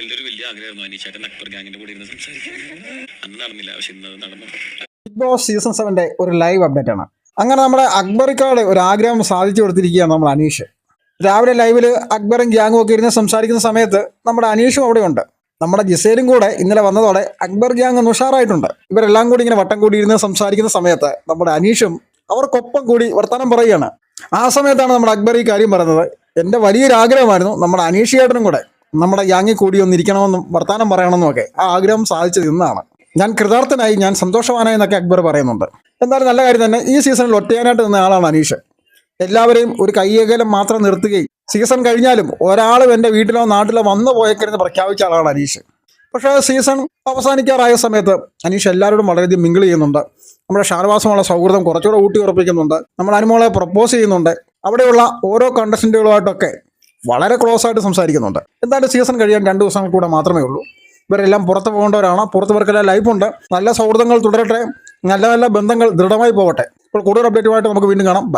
എന്റെ ഒരു വലിയ ആഗ്രഹമായിരുന്നു അനീഷേട്ടൻ അക്ബർ ഗാങ്ങിന്റെ കൂടെ ഇരുന്ന് സംസാരിക്കാൻ. അന്ന് നടന്നില്ല പക്ഷെ ഇന്ന് നടന്നു. ബിഗ് ബോസ് സീസൺ സെവന്റെ ഒരു ലൈവ് അപ്ഡേറ്റ് ആണ്. അങ്ങനെ നമ്മുടെ അക്ബറിക്കാട് ഒരു ആഗ്രഹം സാധിച്ചു കൊടുത്തിരിക്കുകയാണ് നമ്മൾ അനീഷ്. രാവിലെ ലൈവിൽ അക്ബറും ഗ്യാങ്ങും ഒക്കെ ഇരുന്ന് സംസാരിക്കുന്ന സമയത്ത് നമ്മുടെ അനീഷും അവിടെയുണ്ട്. നമ്മുടെ ജിസേലും കൂടെ ഇന്നലെ വന്നതോടെ അക്ബർ ഗ്യാങ് ഒന്ന് ഉഷാറായിട്ടുണ്ട്. ഇവരെല്ലാം കൂടി ഇങ്ങനെ വട്ടം കൂടി ഇരുന്ന് സംസാരിക്കുന്ന സമയത്ത് നമ്മുടെ അനീഷും അവർക്കൊപ്പം കൂടി വർത്തമാനം പറയുകയാണ്. ആ സമയത്താണ് നമ്മുടെ അക്ബർ ഈ കാര്യം പറയുന്നത് എന്റെ വലിയൊരു ആഗ്രഹമായിരുന്നു നമ്മുടെ അനീഷ് ചേട്ടനും കൂടെ നമ്മുടെ യാങ്ങി കൂടി ഒന്നിരിക്കണമെന്നും വർത്താനം പറയണമെന്നും ഒക്കെ ആ ആഗ്രഹം സാധിച്ചത് ഇന്നാണ് ഞാൻ കൃതാർത്ഥനായി ഞാൻ സന്തോഷവാനായി എന്നൊക്കെ അക്ബർ പറയുന്നുണ്ട്. എന്തായാലും നല്ല കാര്യം തന്നെ ഈ സീസണിൽ ഒറ്റയാനായിട്ട് നിന്ന ആളാണ് അനീഷ്. എല്ലാവരെയും ഒരു കയ്യകലം മാത്രം നിർത്തുകയും സീസൺ കഴിഞ്ഞാലും ഒരാളും എന്റെ വീട്ടിലോ നാട്ടിലോ വന്നു പോയേക്കരുന്ന് പ്രഖ്യാപിച്ച ആളാണ് അനീഷ്. പക്ഷേ സീസൺ അവസാനിക്കാറായ സമയത്ത് അനീഷ് എല്ലാവരോടും വളരെയധികം മിങ്കിൾ ചെയ്യുന്നുണ്ട്. നമ്മുടെ ഷാനവാസമുള്ള സൗഹൃദം കുറച്ചുകൂടെ ഊട്ടി ഉറപ്പിക്കുന്നുണ്ട് നമ്മൾ അനുമോളെ പ്രപ്പോസ് ചെയ്യുന്നുണ്ട്. അവിടെയുള്ള ഓരോ കണ്ടസ്റ്റന്റുകളുമായിട്ടൊക്കെ വളരെ ക്ലോസ് ആയിട്ട് സംസാരിക്കുന്നുണ്ട്. എന്തായാലും സീസൺ കഴിയാൻ രണ്ട് ദിവസങ്ങൾ കൂടെ മാത്രമേ ഉള്ളൂ. ഇവരെല്ലാം പുറത്ത് പോകേണ്ടവരാണ്. പുറത്ത് ലൈഫ് ലൈഫുണ്ട് നല്ല സൗഹൃദങ്ങൾ തുടരട്ടെ. നല്ല നല്ല ബന്ധങ്ങൾ ദൃഢമായി പോകട്ടെ. അപ്പോൾ കൂടുതൽ അപ്ഡേറ്റുമായിട്ട് നമുക്ക് വീണ്ടും കാണാം.